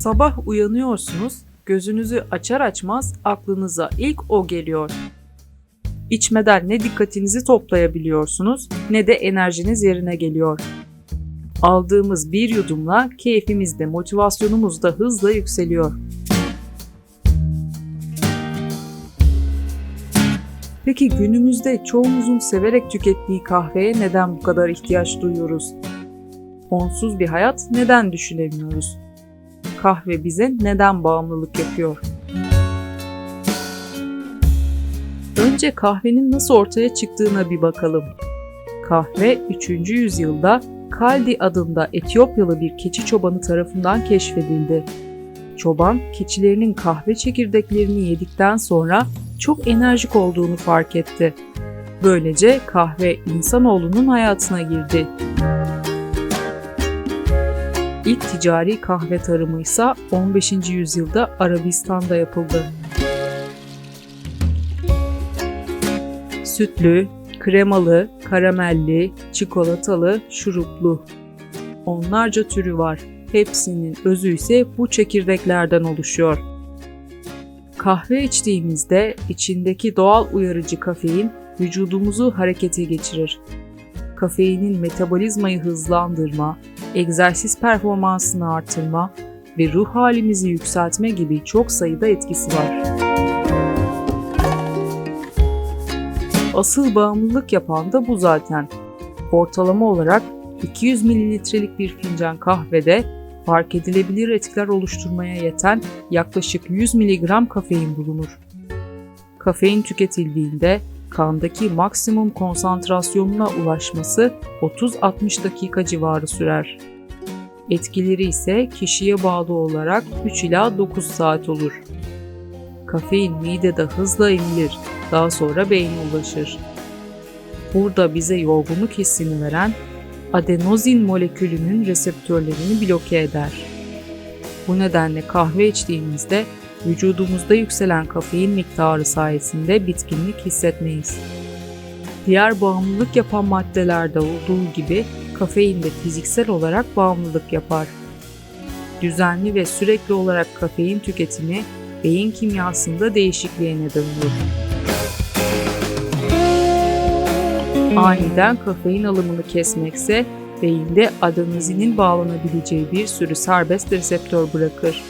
Sabah uyanıyorsunuz, gözünüzü açar açmaz aklınıza ilk o geliyor. İçmeden ne dikkatinizi toplayabiliyorsunuz ne de enerjiniz yerine geliyor. Aldığımız bir yudumla keyfimiz de motivasyonumuz da hızla yükseliyor. Peki günümüzde çoğumuzun severek tükettiği kahveye neden bu kadar ihtiyaç duyuyoruz? Onsuz bir hayat neden düşünemiyoruz? Kahve bize neden bağımlılık yapıyor? Önce kahvenin nasıl ortaya çıktığına bir bakalım. Kahve 3. yüzyılda Kaldi adında Etiyopyalı bir keçi çobanı tarafından keşfedildi. Çoban, keçilerinin kahve çekirdeklerini yedikten sonra çok enerjik olduğunu fark etti. Böylece kahve insanoğlunun hayatına girdi. İlk ticari kahve tarımı ise 15. yüzyılda Arabistan'da yapıldı. Sütlü, kremalı, karamelli, çikolatalı, şuruplu. Onlarca türü var. Hepsinin özü ise bu çekirdeklerden oluşuyor. Kahve içtiğimizde içindeki doğal uyarıcı kafein vücudumuzu harekete geçirir. Kafeinin metabolizmayı hızlandırma, egzersiz performansını artırma ve ruh halimizi yükseltme gibi çok sayıda etkisi var. Asıl bağımlılık yapan da bu zaten. Ortalama olarak 200 mililitrelik bir fincan kahvede fark edilebilir etkiler oluşturmaya yeten yaklaşık 100 mg kafein bulunur. Kafein tüketildiğinde kandaki maksimum konsantrasyonuna ulaşması 30-60 dakika civarı sürer. Etkileri ise kişiye bağlı olarak 3 ila 9 saat olur. Kafein midede hızla emilir, daha sonra beyne ulaşır. Burada bize yorgunluk hissini veren adenozin molekülünün reseptörlerini bloke eder. Bu nedenle kahve içtiğimizde vücudumuzda yükselen kafein miktarı sayesinde bitkinlik hissetmeyiz. Diğer bağımlılık yapan maddelerde olduğu gibi kafein de fiziksel olarak bağımlılık yapar. Düzenli ve sürekli olarak kafein tüketimi beyin kimyasında değişikliğe neden olur. Aniden kafein alımını kesmekse beyinde adenozinin bağlanabileceği bir sürü serbest reseptör bırakır.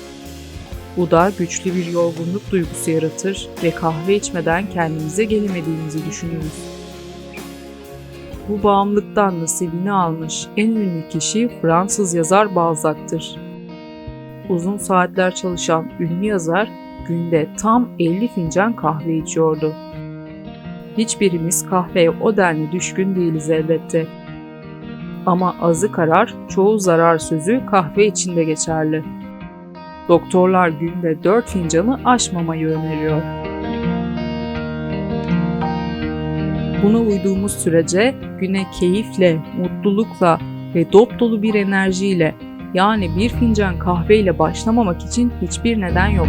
Bu da güçlü bir yorgunluk duygusu yaratır ve kahve içmeden kendimize gelemediğimizi düşünürüz. Bu bağımlılıktan nasibini almış en ünlü kişi Fransız yazar Balzac'tır. Uzun saatler çalışan ünlü yazar günde tam 50 fincan kahve içiyordu. Hiçbirimiz kahveye o denli düşkün değiliz elbette. Ama azı karar, çoğu zarar sözü kahve içinde geçerli. Doktorlar günde 4 fincanı aşmamayı öneriyor. Buna uyduğumuz sürece güne keyifle, mutlulukla ve dop dolu bir enerjiyle yani bir fincan kahveyle başlamamak için hiçbir neden yok.